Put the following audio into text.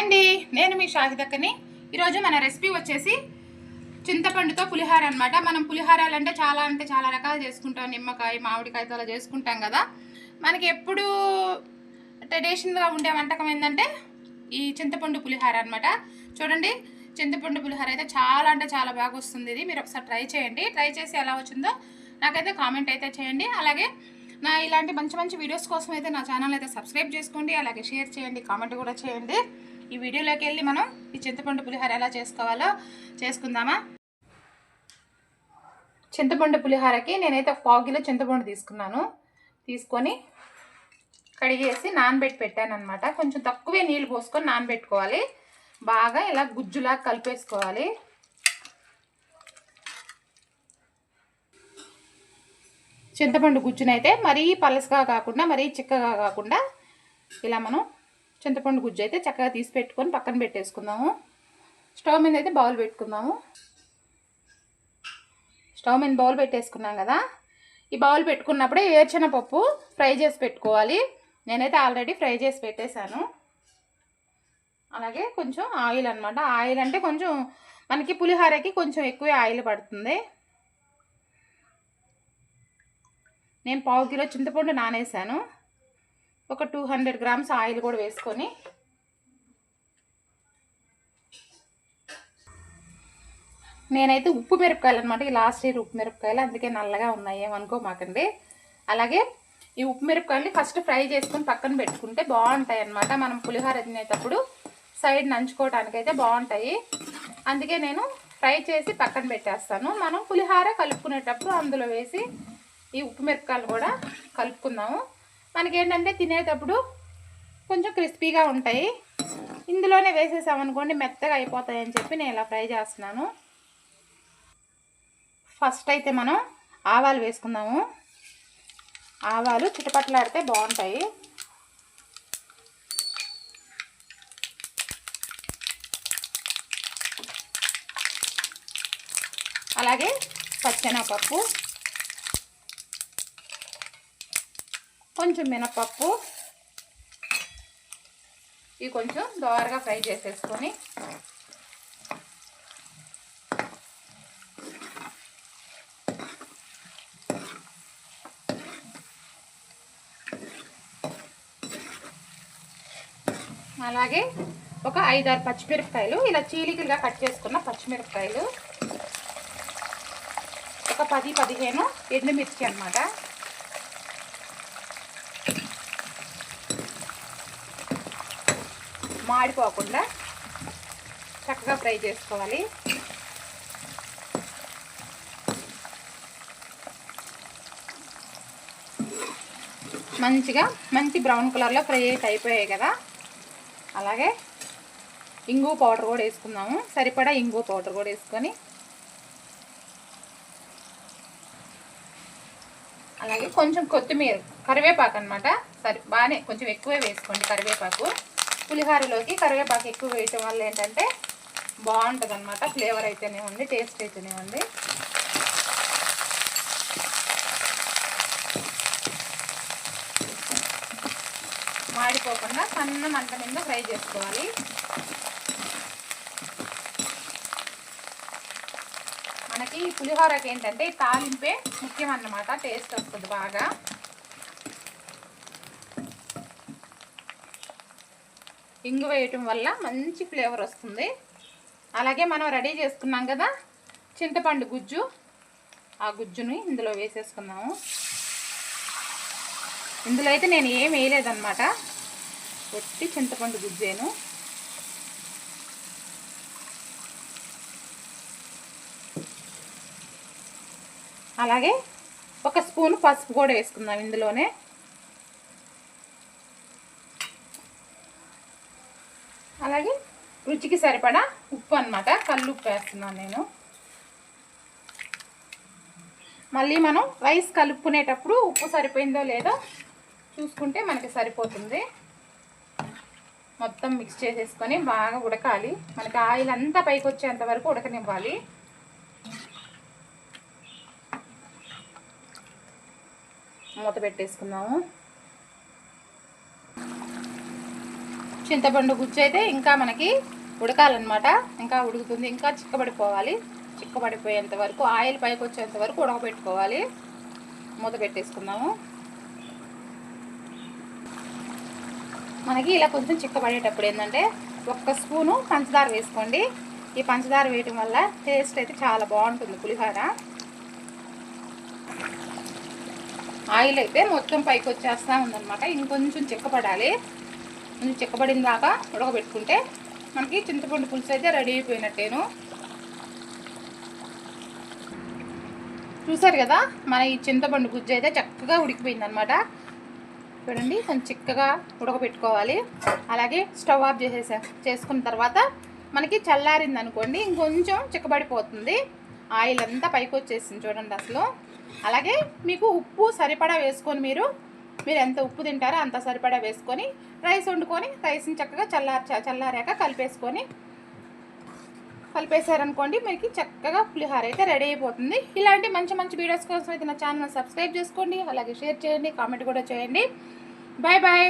అండి నేను మీ షాహిదక్కని. ఈరోజు మన రెసిపీ వచ్చేసి చింతపండుతో పులిహార అనమాట మనం పులిహారాలు అంటే చాలా అంటే చాలా రకాలు చేసుకుంటాం. నిమ్మకాయ మామిడికాయతో అలా చేసుకుంటాం కదా. మనకి ఎప్పుడు ట్రెడిషనల్గా ఉండే వంటకం ఏంటంటే ఈ చింతపండు పులిహార అనమాట చూడండి చింతపండు పులిహార అయితే చాలా అంటే చాలా బాగా వస్తుంది ఇది. మీరు ఒకసారి ట్రై చేయండి. ట్రై చేసి ఎలా వచ్చిందో నాకైతే కామెంట్ అయితే చేయండి. అలాగే నా ఇలాంటి మంచి మంచి వీడియోస్ కోసం అయితే నా ఛానల్ అయితే సబ్స్క్రైబ్ చేసుకోండి. అలాగే షేర్ చేయండి కామెంట్ కూడా చేయండి. ఈ వీడియోలోకి వెళ్ళి మనం ఈ చింతపండు పులిహార ఎలా చేసుకోవాలో చేసుకుందామా? చింతపండు పులిహారకి నేనైతే ఒక పావు కిలో చింతపండు తీసుకున్నాను. తీసుకొని కడిగేసి నానబెట్టి పెట్టాను అనమాట కొంచెం తక్కువే నీళ్ళు పోసుకొని నానబెట్టుకోవాలి. బాగా ఇలా గుజ్జులా కలిపేసుకోవాలి. చింతపండు గుజ్జునైతే మరీ పలసగా కాకుండా మరీ చిక్కగా కాకుండా ఇలా మనం చింతపండు గుజ్జు అయితే చక్కగా తీసి పెట్టుకొని పక్కన పెట్టేసుకుందాము. స్టవ్ మీద అయితే బౌల్ పెట్టుకుందాము. స్టవ్ మీద బౌల్ పెట్టేసుకున్నాం కదా. ఈ బౌల్ పెట్టుకున్నప్పుడే వేరుచెన పప్పు ఫ్రై చేసి పెట్టుకోవాలి. నేనైతే ఆల్రెడీ ఫ్రై చేసి పెట్టేశాను. అలాగే కొంచెం ఆయిల్ అనమాట ఆయిల్ అంటే కొంచెం మనకి పులిహోరకి కొంచెం ఎక్కువ ఆయిల్ పడుతుంది. నేను పావు కిలో చింతపండు నానేసాను ఒక టూ హండ్రెడ్ గ్రామ్స్ ఆయిల్ కూడా వేసుకొని నేనైతే ఉప్పు మిరపకాయలు అనమాట ఈ లాస్ట్ ఇయర్ ఉప్పు మిరపకాయలు అందుకే నల్లగా ఉన్నాయి ఏమనుకోమాకండి అలాగే ఈ ఉప్పు మిరపకాయలు ఫస్ట్ ఫ్రై చేసుకొని పక్కన పెట్టుకుంటే బాగుంటాయి అనమాట మనం పులిహోర తినేటప్పుడు సైడ్ నంచుకోవటానికైతే బాగుంటాయి. అందుకే నేను ఫ్రై చేసి పక్కన పెట్టేస్తాను. మనం పులిహోర కలుపుకునేటప్పుడు అందులో వేసి ఈ ఉప్పు మిరపకాయలు కూడా కలుపుకుందాము. మనకేంటంటే తినేటప్పుడు కొంచెం క్రిస్పీగా ఉంటాయి. ఇందులోనే వేసేసామనుకోండి మెత్తగా అయిపోతాయి అని చెప్పి నేను ఇలా ఫ్రై చేస్తున్నాను. ఫస్ట్ అయితే మనం ఆవాలు వేసుకుందాము. ఆవాలు చిటపట్లాడితే బాగుంటాయి. అలాగే పచ్చెనపప్పు కొంచెం మినపప్పు. ఇవి కొంచెం దోరగా ఫ్రై చేసేసుకొని. అలాగే ఒక ఐదారు పచ్చిమిరపకాయలు ఇలా చీలికలుగా కట్ చేసుకున్న పచ్చిమిరపకాయలు. ఒక పది పదిహేను ఎండుమిర్చి అనమాట మాడిపోకుండా చక్కగా ఫ్రై చేసుకోవాలి. మంచిగా మంచి బ్రౌన్ కలర్లో ఫ్రై అయితే అయిపోయాయి కదా. అలాగే ఇంగు పౌడర్ కూడా వేసుకుందాము. సరిపడా ఇంగు పౌడర్ కూడా వేసుకొని. అలాగే కొంచెం కొత్తిమీర కరివేపాకు అనమాట సరి బాగానే కొంచెం ఎక్కువే వేసుకోండి కరివేపాకు. పులిహోరలోకి కరివేపాకు ఎక్కువ వేయటం వల్ల ఏంటంటే బాగుంటుంది అనమాట ఫ్లేవర్ అయితేనే ఉంది టేస్ట్ అయితేనే ఉంది. మాడిపోకుండా సన్న మంట మీద ఫ్రై చేసుకోవాలి. మనకి ఈ పులిహోరకి ఏంటంటే ఈ తాలింపే ముఖ్యం అన్నమాట టేస్ట్ వస్తుంది బాగా. ఇంగు వేయటం వల్ల మంచి ఫ్లేవర్ వస్తుంది. అలాగే మనం రెడీ చేసుకున్నాం కదా చింతపండు గుజ్జు. ఆ గుజ్జుని ఇందులో వేసేసుకున్నాము ఇందులో అయితే నేను ఏం వేయలేదన్నమాట. ఒట్టి చింతపండు గుజ్జేను. అలాగే ఒక స్పూన్ పసుపు కూడా వేసుకుందాం ఇందులోనే. అలాగే రుచికి సరిపడా ఉప్పు అనమాట కళ్ళు ఉప్పు వేస్తున్నాను నేను. మళ్ళీ మనం రైస్ కలుపుకునేటప్పుడు ఉప్పు సరిపోయిందో లేదో చూసుకుంటే మనకి సరిపోతుంది. మొత్తం మిక్స్ చేసేసుకొని బాగా ఉడకాలి. మనకి ఆయిల్ అంతా పైకి వచ్చేంత వరకు ఉడకనివ్వాలి. మూత పెట్టేసుకుందాము. చింతపండు గుజ్జు అయితే ఇంకా మనకి ఉడకాలన్నమాట. ఇంకా ఉడుకుతుంది. ఇంకా చిక్కబడిపోవాలి. చిక్కబడిపోయేంత వరకు ఆయిల్ పైకి వచ్చేంత వరకు ఉడకబెట్టుకోవాలి. మూత పెట్టేసుకుందాము. మనకి ఇలా కొంచెం చిక్కబడేటప్పుడు ఏంటంటే ఒక్క స్పూను పంచదార వేసుకోండి. ఈ పంచదార వేయటం వల్ల టేస్ట్ అయితే చాలా బాగుంటుంది పులిహోర. ఆయిల్ అయితే మొత్తం పైకి వచ్చేస్తూ ఉందన్నమాట. ఇంకొంచెం చిక్కపడాలి. కొంచెం చిక్కబడిన దాకా ఉడకబెట్టుకుంటే మనకి చింతపండు పులుసు అయితే రెడీ అయిపోయినట్టేను. చూసారు కదా మన ఈ చింతపండు గుజ్జు అయితే చక్కగా ఉడికిపోయింది అనమాట చూడండి కొంచెం చిక్కగా ఉడకబెట్టుకోవాలి. అలాగే స్టవ్ ఆఫ్ చేసేసా చేసుకున్న తర్వాత మనకి చల్లారింది అనుకోండి ఇంకొంచెం చిక్కబడిపోతుంది. ఆయిల్ అంతా పైకి వచ్చేసింది చూడండి అసలు. అలాగే మీకు ఉప్పు సరిపడా వేసుకొని మీరు మీరు ఎంత ఉప్పు తింటారో అంత సరిపడా వేసుకొని రైస్ వండుకొని రైస్ని చక్కగా చల్లార్ చల్లారాక కలిపేసుకొని కలిపేశారనుకోండి మీకు చక్కగా పులిహార అయితే రెడీ అయిపోతుంది. ఇలాంటి మంచి మంచి వీడియోస్ కోసం అయితే నా ఛానల్ సబ్స్క్రైబ్ చేసుకోండి అలాగే షేర్ చేయండి కామెంట్ కూడా చేయండి. Bye bye!